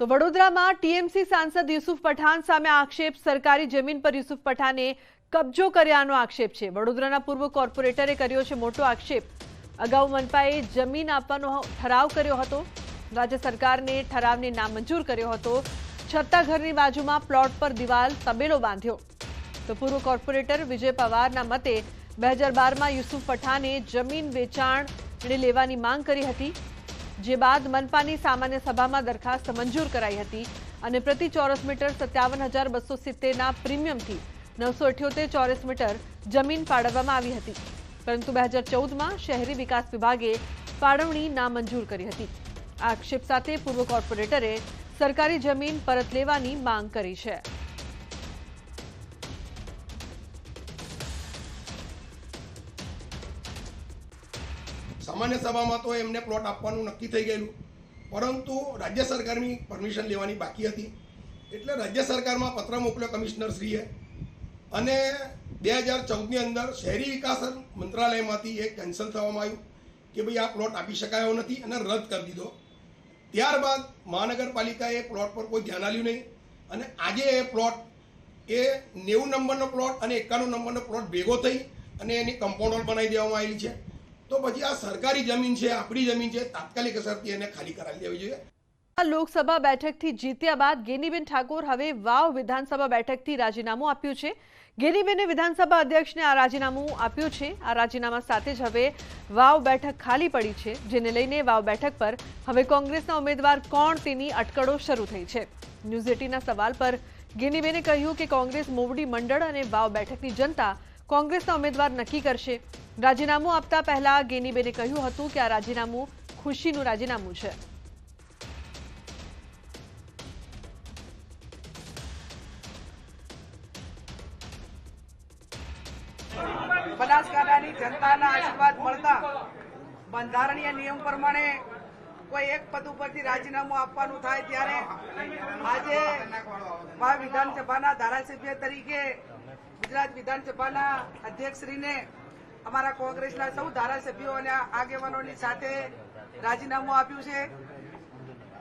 તો વડોદરામાં ટીએમસી સાંસદ યુસુફ પઠાણ સામે આક્ષેપ. સરકારી જમીન પર યુસુફ પઠાણે કબજો કર્યાનો આક્ષેપ છે. વડોદરાના પૂર્વ કોર્પોરેટરે કર્યો છે મોટો આક્ષેપ. અગાઉ મનપાએ જમીન આપવાનો ઠરાવ કર્યો હતો. રાજ્ય સરકારને ઠરાવને નામંજૂર કર્યો હતો. છતાં ઘરની બાજુમાં પ્લોટ પર દિવાલ તબેલો બાંધ્યો. તો પૂર્વ કોર્પોરેટર વિજય પવારના મતે, બે હજાર બારમાં યુસુફ પઠાણે જમીન વેચાણ લેવાની માંગ કરી હતી. જે બાદ મનપાની સામાન્ય સભામાં દરખાસ્ત મંજૂર કરાઈ હતી અને પ્રતિ ચોરસ મીટર સત્યાવન હજાર બસો સિત્તેરના પ્રીમિયમથી નવસો અઠ્યોતેર ચોરસ મીટર જમીન ફાળવવામાં આવી હતી. પરંતુ બે હજાર ચૌદમાં શહેરી વિકાસ વિભાગે ફાળવણી નામંજૂર કરી હતી. આક્ષેપ સાથે પૂર્વ કોર્પોરેટરે સરકારી જમીન પરત લેવાની માંગ કરી છે. સામાન્ય સભામાં તો એમને પ્લોટ આપવાનું નક્કી થઈ ગયેલું. પરંતુ રાજ્ય સરકારની પરમિશન લેવાની બાકી હતી. એટલે રાજ્ય સરકારમાં પત્ર મોકલ્યો કમિશનરશ્રીએ અને બે હજાર ચૌદની અંદર શહેરી વિકાસ મંત્રાલયમાંથી એક કેન્સલ થવામાં આવ્યું કે ભાઈ આ પ્લોટ આપી શકાયો નથી અને રદ કરી દીધો. ત્યારબાદ મહાનગરપાલિકાએ પ્લોટ પર કોઈ ધ્યાન આપ્યું નહીં. અને આજે એ પ્લોટ એ નેવું નંબરનો પ્લોટ અને એકાણું નંબરનો પ્લોટ ભેગો થઈ અને એની કમ્પાઉન્ડ બનાવી દેવામાં આવેલી છે. તો પછી આ સરકારી જમીન છે, આપણી જમીન છે, તાત્કાલિક અસરથી એને ખાલી કરાવી દેવી જોઈએ. આ લોકસભા બેઠકથી જીત્યા બાદ ગેનીબેન ઠાકોર હવે વાવ વિધાનસભા બેઠકથી રાજીનામું આપ્યું છે. ગેનીબેને વિધાનસભા અધ્યક્ષને આ રાજીનામું આપ્યું છે. આ રાજીનામા સાથે જ હવે વાવ બેઠક ખાલી પડી છે, જેને લઈને વાવ બેઠક પર હવે કોંગ્રેસના ઉમેદવાર કોણ તેની અટકળો શરૂ થઈ છે. ન્યૂઝ એટીના સવાલ પર ગેનીબેને કહ્યું કે કોંગ્રેસ મોવડી મંડળ અને વાવ બેઠકની જનતા કોંગ્રેસના ઉમેદવાર નક્કી કરશે. રાજીનામું આપતા પહેલા ગેનીબેને કહ્યું હતું કે આ રાજીનામું ખુશીનું રાજીનામું છે. બનાસકાંઠાની જનતાના આશીર્વાદ મળતા બંધારણીય નિયમ પ્રમાણે કોઈ એક પદ ઉપરથી રાજીનામું આપવાનું થાય ત્યારે આજે વિધાનસભાના ધારાસભ્ય તરીકે ગુજરાત વિધાનસભાના અધ્યક્ષશ્રીને અમારા કોંગ્રેસના સૌ ધારાસભ્યો અને આગેવાનોની સાથે રાજીનામું આપ્યું છે.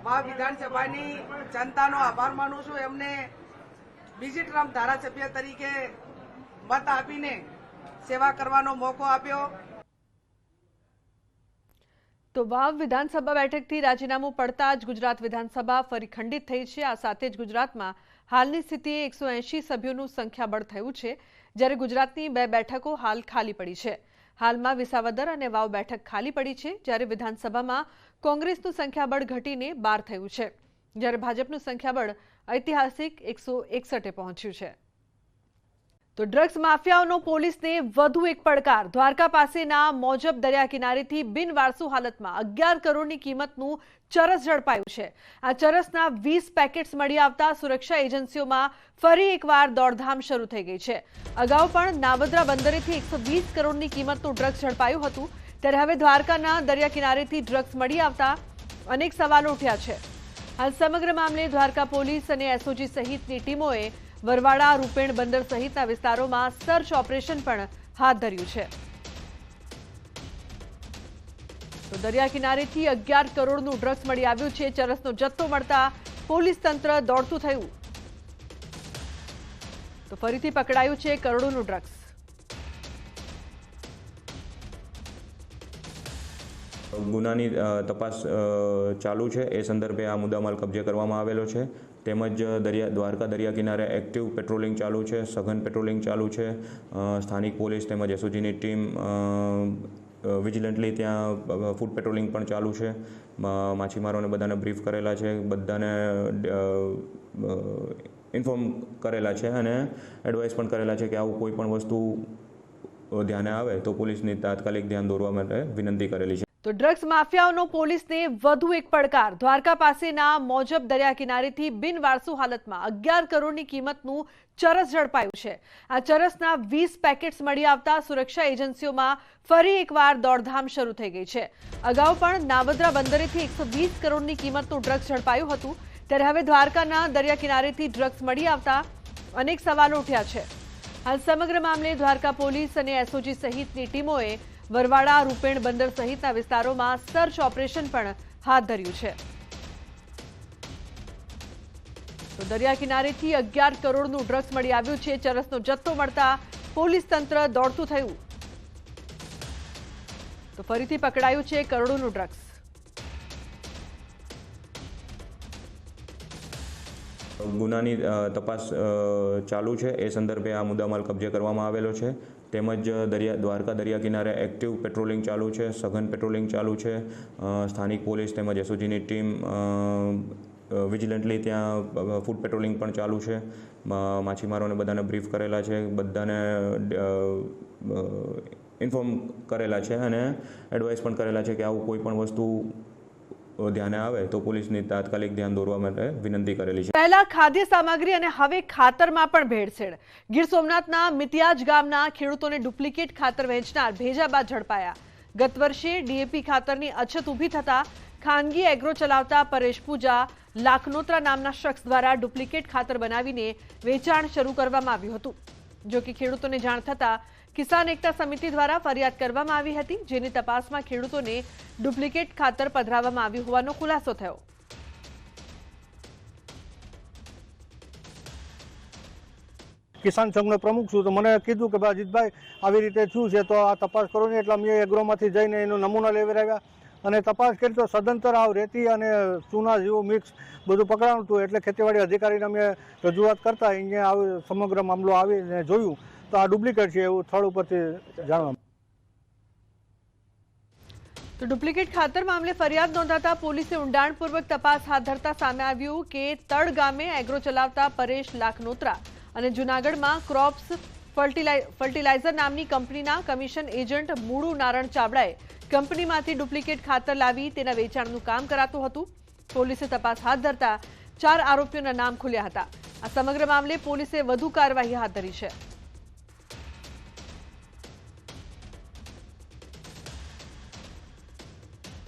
મહા વિધાનસભાની જનતાનો આભાર માનું છું. એમને બીજી ટ્રમ્પ ધારાસભ્ય તરીકે મત આપીને સેવા કરવાનો મોકો આપ્યો. તો વાવ વિધાનસભા બેઠકથી રાજીનામું પડતા જ ગુજરાત વિધાનસભા ફરી ખંડિત થઈ છે. આ સાથે જ ગુજરાતમાં હાલની સ્થિતિએ એકસો એંશી સભ્યોનું સંખ્યાબળ થયું છે, જ્યારે ગુજરાતની બે બેઠકો હાલ ખાલી પડી છે. હાલમાં વિસાવદર અને વાવ બેઠક ખાલી પડી છે, જ્યારે વિધાનસભામાં કોંગ્રેસનું સંખ્યાબળ ઘટીને બાર થયું છે, જ્યારે ભાજપનું સંખ્યાબળ ઐતિહાસિક એકસો એકસઠે પહોંચ્યું છે. તો ડ્રગ્સ માફિયાઓનો પોલીસને વધુ એક પડકાર. દ્વારકા પાસેના મોજબ દરિયા કિનારેથી બિનવારસુ હાલતમાં અગિયાર કરોડની કિંમતનું ચરસ ઝડપાયું છે. આ ચરસના વીસ પેકેટ્સ મળી આવતા સુરક્ષા એજન્સીઓમાં ફરી એકવાર દોડધામ શરૂ થઈ ગઈ છે. અગાઉ પણ નાવદરા બંદરેથી એકસો વીસ કરોડની કિંમતનું ડ્રગ્સ ઝડપાયું હતું. ત્યારે હવે દ્વારકાના દરિયા કિનારેથી ડ્રગ્સ મળી આવતા અનેક સવાલો ઉઠ્યા છે. હાલ સમગ્ર મામલે દ્વારકા પોલીસ અને એસઓજી સહિતની ટીમોએ વરવાડા, રૂપેણ બંદર સહિતના વિસ્તારોમાં સર્ચ ઓપરેશન પણ હાથ ધર્યું છે. તો દરિયા કિનારેથી અગિયાર કરોડનું ડ્રગ્સ મળી આવ્યું છે. ચરસનો જથ્થો મળતા પોલીસ તંત્ર દોડતું થયું. તો ફરીથી પકડાયું છે કરોડોનું ડ્રગ્સ. ગુનાની તપાસ ચાલુ છે. એ સંદર્ભે આ મુદ્દામાલ કબજે કરવામાં આવેલો છે. તેમજ દરિયા, દ્વારકા દરિયા કિનારે એક્ટિવ પેટ્રોલિંગ ચાલુ છે, સઘન પેટ્રોલિંગ ચાલુ છે. સ્થાનિક પોલીસ તેમજ એસઓજીની ટીમ વિજિલન્ટલી ત્યાં ફૂડ પેટ્રોલિંગ પણ ચાલુ છે. માછીમારોને બધાને બ્રીફ કરેલા છે, બધાને ઇન્ફોર્મ કરેલા છે અને એડવાઇસ પણ કરેલા છે કે આવું કોઈ પણ વસ્તુ ધ્યાને આવે તો પોલીસની તાત્કાલિક ધ્યાન દોરવા માટે વિનંતી કરેલી છે. તો ડ્રગ્સ માફિયાઓનો પોલીસને વધુ એક પડકાર. દ્વારકા પાસેના મોજબ દરિયા કિનારેથી બિનવારસુ હાલતમાં અગિયાર કરોડની કિંમતનું ચરસ ઝડપાયું છે. આ ચરસના વીસ પેકેટ્સ મળી આવતા સુરક્ષા એજન્સીઓમાં ફરી એકવાર દોડધામ શરૂ થઈ ગઈ છે. અગાઉ પણ નાવદ્રા બંદરેથી એકસો વીસ કરોડની કિંમતનું ડ્રગ્સ ઝડપાયું હતું. ત્યારે હવે દ્વારકાના દરિયા કિનારેથી ડ્રગ્સ મળી આવતા અનેક સવાલો ઉઠ્યા છે. હાલ સમગ્ર મામલે દ્વારકા પોલીસ અને એસઓજી સહિતની ટીમોએ વરવાડા, રૂપેણ બંદર સહિતના વિસ્તારોમાં સર્ચ ઓપરેશન પણ હાથ ધર્યું છે. તો દરિયા કિનારેથી અગિયાર કરોડનું ડ્રગ્સ મળી આવ્યું છે. ચરસનો જથ્થો મળતા પોલીસ તંત્ર દોડતું થયું. તો ફરીથી પકડાયું છે કરોડોનું ડ્રગ્સ. ગુનાની તપાસ ચાલુ છે. એ સંદર્ભે આ મુદ્દામાલ કબજે કરવામાં આવેલો છે. તેમજ દરિયા, દ્વારકા દરિયા કિનારે એક્ટિવ પેટ્રોલિંગ ચાલુ છે, સઘન પેટ્રોલિંગ ચાલુ છે. સ્થાનિક પોલીસ તેમજ એસઓજીની ટીમ વિજિલન્ટલી ત્યાં ફૂડ પેટ્રોલિંગ પણ ચાલુ છે. માછીમારોને બધાને બ્રીફ કરેલા છે, બધાને ઇન્ફોર્મ કરેલા છે અને એડવાઇસ પણ કરેલા છે કે આવું કોઈ પણ વસ્તુ ધ્યાને આવે, તો પોલીસને તાત્કાલિક ધ્યાન દોરવા માટે વિનંતી કરેલી છે. પહેલા ખાદ્ય સામગ્રી અને હવે ખાતરમાં પણ ભેળસેળ. ગીર સોમનાથના મિતિયાજ ગામના ખેડૂતોને ડુપ્લિકેટ ખાતર વહેંચનાર ભેજા બાદ ઝડપાયા. ગત વર્ષે ડીએપી ખાતરની અછત ઊભી થતા ખાનગી એગ્રો ચલાવતા પરેશ પૂજા લાખનોત્રા નામના શખ્સ દ્વારા ડુપ્લિકેટ ખાતર બનાવીને વેચાણ શરૂ કરવામાં આવ્યું હતું. જો કે ખેડૂતોને જાણ થતા કિસાન એકતા સમિતિ દ્વારા ફરિયાદ કરવામાં આવી હતી, જેની તપાસમાં ખેડૂતોને ડુપ્લિકેટ ખાતર પધરાવવામાં આવ્યું હોવાનો ખુલાસો થયો. કિસાન સંઘનો પ્રમુખ છું, તો મને કીધું કે ભાઈ અજીતભાઈ, આવી રીતે શું છે, તો આ તપાસ કરો ને. એટલે અમે એગ્રોમાંથી જઈને એનો નમૂના લેવી આવ્યા અને તપાસ કરી, તો સદંતર આવ રેતી અને ચૂના જેવું મિક્સ બધું પકડાણું હતું. એટલે ખેતીવાડી અધિકારીને અમે રજૂઆત કરતા અહીંયા સમગ્ર મામલો આવીને જોયું. તો આ ડુપ્લિકેટ છે એવું સ્થળ ઉપરથી જાણવા તો ડુપ્લિકેટ ખાતર મામલે ફરિયાદ નોંધાતા પોલીસે ઊંડાણપૂર્વક તપાસ હાથ ધરતા સામે આવ્યું કે તળ ગામે એગ્રો ચલાવતા પરેશ લાખનોત્રા અને જૂનાગઢમાં ક્રોપ્સ ફર્ટિલાઇઝર નામની કંપનીના કમિશન એજન્ટ મૂળુ નારણ ચાવડાએ કંપનીમાંથી ડુપ્લિકેટ ખાતર લાવી તેના વેચાણનું કામ કરાતું હતું. પોલીસે તપાસ હાથ ધરતા ચાર આરોપીઓના નામ ખુલ્યા હતા. આ સમગ્ર મામલે પોલીસે વધુ કાર્યવાહી હાથ ધરી છે.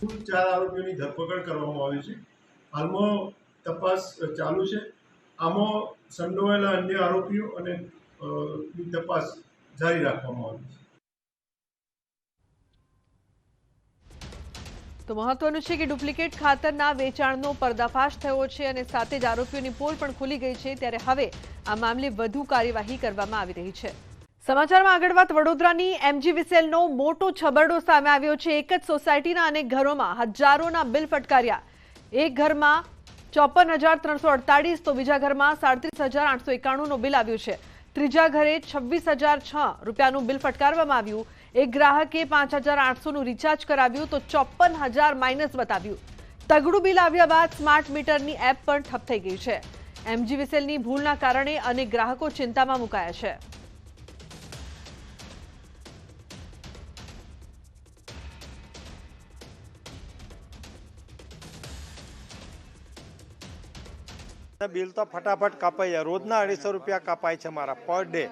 કુલ ચાર આરોપીઓની ધરપકડ કરવામાં આવી છે? હાલમાં તપાસ ચાલુ છે. આમાં સંડોવાયેલા અન્ય આરોપીઓ અને તપાસ જારી રાખવામાં આવી છે. તો મહત્વનું છે કે ડુપ્લિકેટ ખાતરના વેચાણનો પર્દાફાશ થયો છે અને સાથે જ આરોપીઓની પોલ પણ ખુલી ગઈ છે. ત્યારે હવે આ મામલે વધુ કાર્યવાહી કરવામાં આવી રહી છે. સમાચારમાં આગળ વાત, વડોદરાની એમજી વિસેલનો મોટો છબરડો સામે આવ્યો છે. એક જ સોસાયટીના અનેક ઘરોમાં હજારોના બિલ ફટકાર્યા. એક ઘરમાં ચોપન હજાર ત્રણસો અડતાળીસ, તો બીજા ઘરમાં સાડત્રીસ હજાર આઠસો એકાણુંનું બિલ આવ્યું છે. ત્રીજા ઘરે છવ્વીસ હજાર છ રૂપિયાનું બિલ ફટકારવામાં આવ્યું. એક ગ્રાહકે પાંચ હજાર આઠસોનું રિચાર્જ કરાવ્યું, તો ચોપન હજાર માઇનસ બતાવ્યું. તગડું બિલ આવ્યા બાદ સ્માર્ટ મીટરની એપ પણ ઠપ થઈ ગઈ છે. એમજી વિસેલની ભૂલના કારણે અનેક ગ્રાહકો ચિંતામાં મુકાયા છે. બિલ તો ફટાફટ કપાઈ જાય. રોજના અઢીસો રૂપિયા કપાય છે મારા, પર ડે.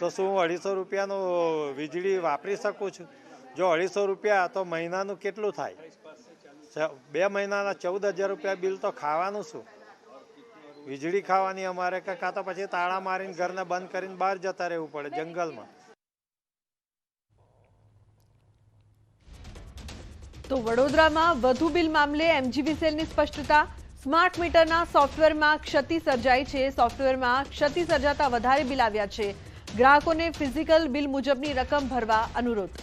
તો શું હું અઢીસો રૂપિયાનું વીજળી વાપરી શકું છું? જો અઢીસો રૂપિયા, તો મહિનાનું કેટલું થાય? બે મહિનાના ચૌદ હજાર રૂપિયા બિલ તો ખાવાનું શું? વીજળી ખાવાની અમારે કે કાં તો પછી તાળા મારીને ઘરને બંધ કરીને બહાર જતા રહેવું પડે જંગલમાં. તો વડોદરામાં વધુ બિલ મામલે એમજીવીસીએલની સ્પષ્ટતા સ્માર્ટ મીટરના સોફ્ટવેરમાં ક્ષતિ સર્જાઈ છે. સોફ્ટવેરમાં ક્ષતિ સર્જાતા વધારે બિલ આવ્યા છે. ગ્રાહકોને ફિઝિકલ બિલ મુજબની રકમ ભરવા અનુરોધ.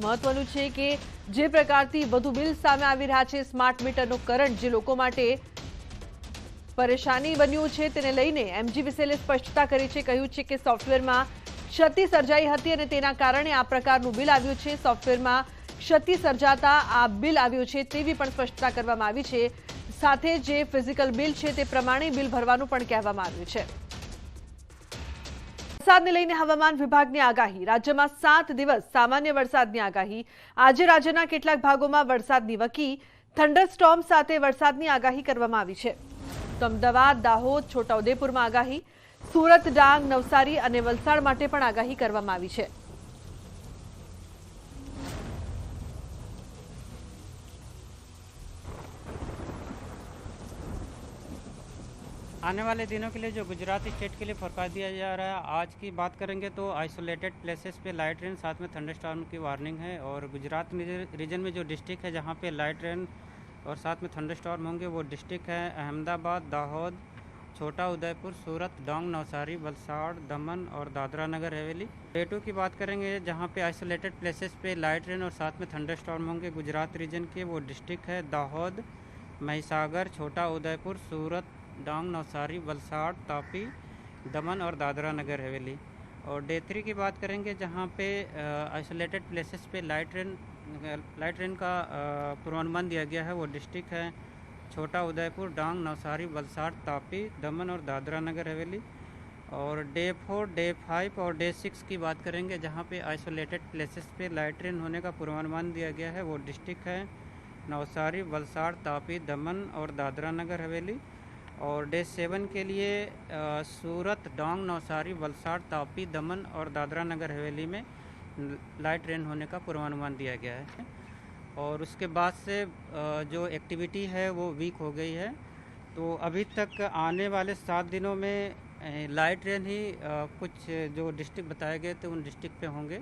મહત્વનું છે કે જે પ્રકારથી વધુ બિલ સામે આવી રહ્યા છે સ્માર્ટ મીટરનો કરંટ જે લોકો માટે પરેશાની બન્યું છે તેને લઈને એમજી વિસેલે સ્પષ્ટતા કરી છે. કહ્યું છે કે સોફ્ટવેરમાં ક્ષતિ સર્જાઈ હતી અને તેના કારણે આ પ્રકારનું બિલ આવ્યું છે. સોફ્ટવેરમાં ક્ષતિ સર્જાતા આ બિલ આવ્યું છે તેવી પણ સ્પષ્ટતા કરવામાં આવી છે. સાથે જે ફિઝિકલ બિલ છે તે પ્રમાણે બિલ ભરવાનું પણ કહેવામાં આવ્યું છે. વરસાદને લઈને હવામાન વિભાગની આગાહી. રાજ્યમાં સાત દિવસ સામાન્ય વરસાદની આગાહી. આજે રાજ્યના કેટલાક ભાગોમાં વરસાદની વકી. થંડરસ્ટોર્મ સાથે વરસાદની આગાહી કરવામાં આવી છે. તો અમદાવાદ, દાહોદ, છોટાઉદેપુરમાં આગાહી. સુરત, ડાંગ, નવસારી અને વલસાડ માટે પણ આગાહી કરવામાં આવી છે. आने वाले दिनों के लिए जो गुजरात स्टेट के लिए फोरकास्ट दिया जा रहा है, आज की बात करेंगे तो आइसोलेटेड प्लेसेस पे लाइट रेन साथ में थंडरस्टॉर्म की वार्निंग है और गुजरात रीजन में जो डिस्ट्रिक्ट है जहाँ पे लाइट रेन और साथ में थंडर स्टॉर्म होंगे, वो डिस्ट्रिक्ट है अहमदाबाद, दाहोद, छोटा उदयपुर, सूरत, डोंग, नवसारी, वलसाड़, दमन और दादरा नगर हवेली। डे टू की बात करेंगे, जहाँ पे आइसोलेटेड प्लेसेस पे लाइट रेन और साथ में थंडर स्टॉर्म होंगे, गुजरात रीजन के वो डिस्ट्रिक्ट है दाहोद, महिसागर, छोटा उदयपुर, सूरत डांग, नवसारी, वलसाड़, तापी, दमन और दादरा नगर हवेली। और डे थ्री की बात करेंगे जहाँ पे आइसोलेटेड प्लेसेस पे लाइट ट्रेन लाइट ट्रेन का पूर्वानुमान दिया गया है। वो डिस्ट्रिक्ट है छोटा उदयपुर, डांग, नवसारी, वलसाड़, तापी, दमन और दादरा नगर हवेली। और डे फोर डे फाइव और डे सिक्स की बात करेंगे जहाँ पे आइसोलेटेड प्लेसेस पे लाइट ट्रेन होने का पूर्वानुमान दिया गया है। वो डिस्ट्रिक्ट है नवसारी, वलसाड़, तापी, दमन और दादरा नगर हवेली। और डे सेवन के लिए अ, सूरत डोंग नौसारी वलसाड़ तापी दमन और दादरा नगर हवेली में लाइट रेन होने का पूर्वानुमान दिया गया है। और उसके बाद से अ, जो एक्टिविटी है वो वीक हो गई है। तो अभी तक आने वाले सात दिनों में लाइट रेन ही अ, कुछ जो डिस्ट्रिक्ट बताए गए थे उन डिस्ट्रिक्ट पे होंगे।